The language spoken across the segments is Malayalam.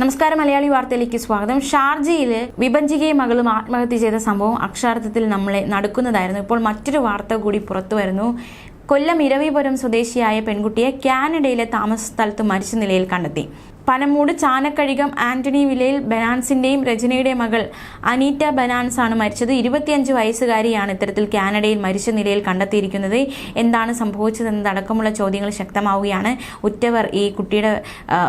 നമസ്കാരം മലയാളി വാർത്തയിലേക്ക് സ്വാഗതം. ഷാർജയിൽ വിഭജികയും മകളും ആത്മഹത്യ ചെയ്ത സംഭവം അക്ഷാർത്ഥത്തിൽ നമ്മളെ നടക്കുന്നതായിരുന്നു. ഇപ്പോൾ മറ്റൊരു വാർത്ത കൂടി പുറത്തു വരുന്നു. കൊല്ലം ഇരവിപുരം സ്വദേശിയായ പെൺകുട്ടിയെ കാനഡയിലെ താമസ സ്ഥലത്ത് മരിച്ച നിലയിൽ കണ്ടെത്തി. പനമൂട് ചാനക്കഴികം ആന്റണി വിലയിൽ ബനാൻസിന്റെയും രജനയുടെയും മകൾ അനീറ്റ ബനാൻസ് ആണ് മരിച്ചത്. ഇരുപത്തിയഞ്ച് വയസ്സുകാരിയാണ് ഇത്തരത്തിൽ കാനഡയിൽ മരിച്ച നിലയിൽ കണ്ടെത്തിയിരിക്കുന്നത്. എന്താണ് സംഭവിച്ചതെന്നതടക്കമുള്ള ചോദ്യങ്ങൾ ശക്തമാവുകയാണ്. ഉറ്റവർ ഈ കുട്ടിയുടെ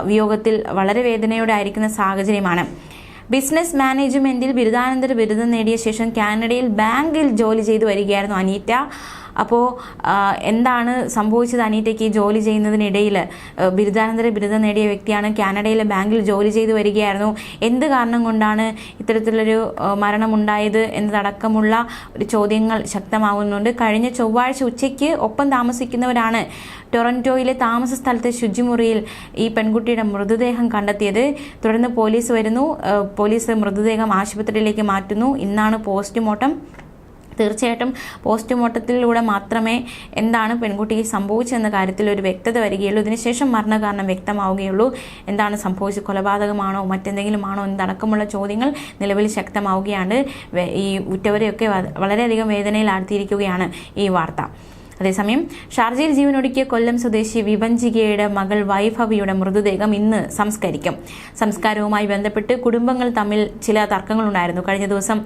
വിയോഗത്തിൽ വളരെ വേദനയോടെ ആയിരിക്കുന്ന സാഹചര്യമാണ്. ബിസിനസ് മാനേജ്മെന്റിൽ ബിരുദാനന്തര ബിരുദം നേടിയ ശേഷം കാനഡയിൽ ബാങ്കിൽ ജോലി ചെയ്തു വരികയായിരുന്നു അനീറ്റ. അപ്പോൾ എന്താണ് സംഭവിച്ചത് അനീറ്റയ്ക്ക് ജോലി ചെയ്യുന്നതിനിടയിൽ? ബിരുദാനന്തര ബിരുദം നേടിയ വ്യക്തിയാണ് കാനഡയിലെ ബാങ്കിൽ ജോലി ചെയ്തു വരികയായിരുന്നു. എന്ത് കാരണം കൊണ്ടാണ് ഇത്തരത്തിലൊരു മരണമുണ്ടായത് എന്നതടക്കമുള്ള ഒരു ചോദ്യങ്ങൾ ശക്തമാകുന്നുണ്ട് കഴിഞ്ഞ ചൊവ്വാഴ്ച ഉച്ചയ്ക്ക് ഒപ്പം താമസിക്കുന്നവരാണ് ടൊറന്റോയിലെ താമസ സ്ഥലത്തെ ശുചിമുറിയിൽ ഈ പെൺകുട്ടിയുടെ മൃതദേഹം കണ്ടെത്തിയത്. തുടർന്ന് പോലീസ് വരുന്നു. പോലീസ് മൃതദേഹം ആശുപത്രിയിലേക്ക് മാറ്റുന്നു. ഇന്നാണ് പോസ്റ്റ്മോർട്ടം. തീർച്ചയായിട്ടും പോസ്റ്റ്മോർട്ടത്തിലൂടെ മാത്രമേ എന്താണ് പെൺകുട്ടിക്ക് സംഭവിച്ചെന്ന കാര്യത്തിൽ ഒരു വ്യക്തത വരികയുള്ളൂ. ഇതിനുശേഷം മരണകാരണം വ്യക്തമാവുകയുള്ളൂ. എന്താണ് സംഭവിച്ചത്? കൊലപാതകമാണോ? മറ്റെന്തെങ്കിലും ആണോ എന്നടക്കമുള്ള ചോദ്യങ്ങൾ നിലവിൽ ശക്തമാവുകയാണ്. ഈ ഉറ്റവരെയൊക്കെ വളരെയധികം വേദനയിലാഴ്ത്തിയിരിക്കുകയാണ് ഈ വാർത്ത. അതേസമയം ഷാർജയിൽ ജീവനൊടുക്കിയ കൊല്ലം സ്വദേശി വിഭഞ്ചികയുടെ മകൾ വൈഭവിയുടെ മൃതദേഹം ഇന്ന് സംസ്കരിക്കും. സംസ്കാരവുമായി ബന്ധപ്പെട്ട് കുടുംബങ്ങൾ തമ്മിൽ ചില തർക്കങ്ങളുണ്ടായിരുന്നു. കഴിഞ്ഞ ദിവസം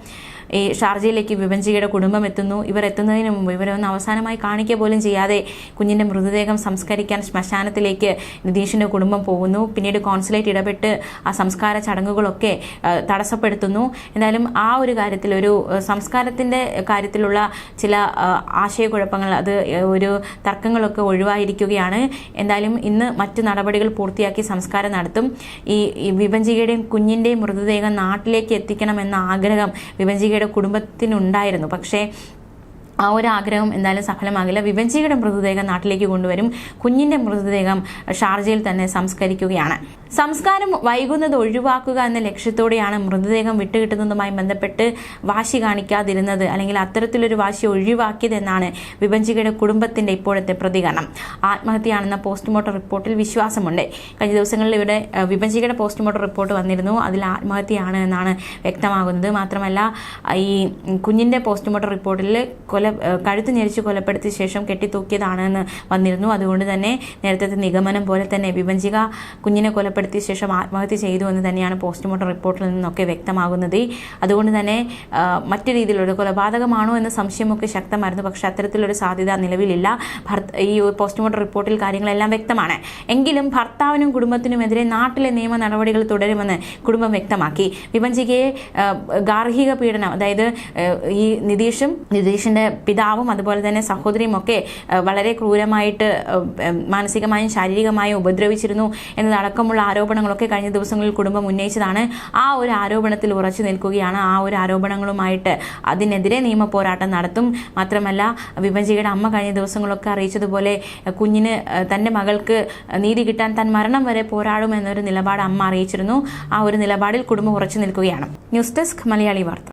ഈ ഷാർജയിലേക്ക് വിഭഞ്ചികയുടെ കുടുംബം എത്തുന്നു. ഇവർ എത്തുന്നതിന് മുമ്പ് ഇവരൊന്ന് അവസാനമായി കാണിക്കുക പോലും ചെയ്യാതെ കുഞ്ഞിന്റെ മൃതദേഹം സംസ്കരിക്കാൻ ശ്മശാനത്തിലേക്ക് നിതീഷിന്റെ കുടുംബം പോകുന്നു. പിന്നീട് കോൺസുലേറ്റ് ഇടപെട്ട് ആ സംസ്കാര ചടങ്ങുകളൊക്കെ തടസ്സപ്പെടുത്തുന്നു. എന്തായാലും ആ ഒരു കാര്യത്തിൽ ഒരു സംസ്കാരത്തിന്റെ കാര്യത്തിലുള്ള ചില ആശയക്കുഴപ്പങ്ങൾ അത് ഒരു തർക്കങ്ങളൊക്കെ ഒഴിവായിരിക്കുകയാണ്. എന്തായാലും ഇന്ന് മറ്റ് നടപടികൾ പൂർത്തിയാക്കി സംസ്കാരം നടത്തും. ഈ വിഭജികയുടെയും കുഞ്ഞിന്റെയും മൃതദേഹം നാട്ടിലേക്ക് എത്തിക്കണമെന്ന ആഗ്രഹം വിഭജികയുടെ കുടുംബത്തിനുണ്ടായിരുന്നു. പക്ഷേ ആ ഒരു ആഗ്രഹം എന്തായാലും സഫലമാകില്ല. വിവഞ്ചിയുടെ മൃതദേഹം നാട്ടിലേക്ക് കൊണ്ടുവരും. കുഞ്ഞിന്റെ മൃതദേഹം ഷാർജയിൽ തന്നെ സംസ്കരിക്കുകയാണ്. സംസ്കാരം വൈകുന്നത് ഒഴിവാക്കുക എന്ന ലക്ഷ്യത്തോടെയാണ് മൃതദേഹം വിട്ടുകിട്ടുന്നതുമായി ബന്ധപ്പെട്ട് വാശി കാണിക്കാതിരുന്നത് അല്ലെങ്കിൽ അത്തരത്തിലൊരു വാശി ഒഴിവാക്കിയതെന്നാണ് വിഭജികയുടെ കുടുംബത്തിന്റെ ഇപ്പോഴത്തെ പ്രതികരണം. ആത്മഹത്യയാണെന്ന പോസ്റ്റ്മോർട്ടം റിപ്പോർട്ടിൽ വിശ്വാസമുണ്ട്. കഴിഞ്ഞ ദിവസങ്ങളിൽ ഇവിടെ അഹ്, വിഭജികയുടെ പോസ്റ്റ്മോർട്ടം റിപ്പോർട്ട് വന്നിരുന്നു. അതിൽ ആത്മഹത്യയാണ് എന്നാണ് വ്യക്തമാകുന്നത്. മാത്രമല്ല ഈ കുഞ്ഞിന്റെ പോസ്റ്റ്മോർട്ടം റിപ്പോർട്ടിൽ കൊല കഴുത്ത് ഞെരിച്ച് കൊലപ്പെടുത്തിയ ശേഷം കെട്ടിത്തൂക്കിയതാണെന്ന് വന്നിരുന്നു. അതുകൊണ്ട് തന്നെ നേരത്തെ നിഗമനം പോലെ തന്നെ വിഭജിക കുഞ്ഞിനെ കൊലപ്പെടുത്തിയ ശേഷം ആത്മഹത്യ ചെയ്തു എന്ന് തന്നെയാണ് പോസ്റ്റ്മോർട്ടം റിപ്പോർട്ടിൽ നിന്നൊക്കെ വ്യക്തമാകുന്നത്. അതുകൊണ്ട് തന്നെ മറ്റു രീതിയിലുള്ള കൊലപാതകമാണോ എന്ന സംശയമൊക്കെ ശക്തമായിരുന്നു. പക്ഷേ അത്തരത്തിലൊരു സാധ്യത നിലവിലില്ല. ഭർത്ത ഈ പോസ്റ്റ്മോർട്ടം റിപ്പോർട്ടിൽ കാര്യങ്ങളെല്ലാം വ്യക്തമാണ്. എങ്കിലും ഭർത്താവിനും കുടുംബത്തിനുമെതിരെ നാട്ടിലെ നിയമ നടപടികൾ തുടരുമെന്ന് കുടുംബം വ്യക്തമാക്കി. വിഭജികയെ ഗാർഹിക പീഡനം അതായത് ഈ നിതീഷും നിതീഷിന്റെ പിതാവും അതുപോലെ തന്നെ സഹോദരിയും ഒക്കെ വളരെ ക്രൂരമായിട്ട് മാനസികമായും ശാരീരികമായും ഉപദ്രവിച്ചിരുന്നു എന്നതടക്കമുള്ള ആരോപണങ്ങളൊക്കെ കഴിഞ്ഞ ദിവസങ്ങളിൽ കുടുംബം ഉന്നയിച്ചതാണ്. ആ ഒരു ആരോപണത്തിൽ ഉറച്ചു നിൽക്കുകയാണ്. ആ ഒരു ആരോപണങ്ങളുമായിട്ട് അതിനെതിരെ നിയമ പോരാട്ടം നടത്തും. മാത്രമല്ല വിഭജികയുടെ അമ്മ കഴിഞ്ഞ ദിവസങ്ങളൊക്കെ അറിയിച്ചതുപോലെ കുഞ്ഞിന് തന്റെ മകൾക്ക് നീതി കിട്ടാൻ താൻ മരണം വരെ പോരാടുമെന്നൊരു നിലപാട് അമ്മ അറിയിച്ചിരുന്നു. ആ ഒരു നിലപാടിൽ കുടുംബം ഉറച്ചു നിൽക്കുകയാണ്. ന്യൂസ് ഡെസ്ക് മലയാളി വാർത്ത.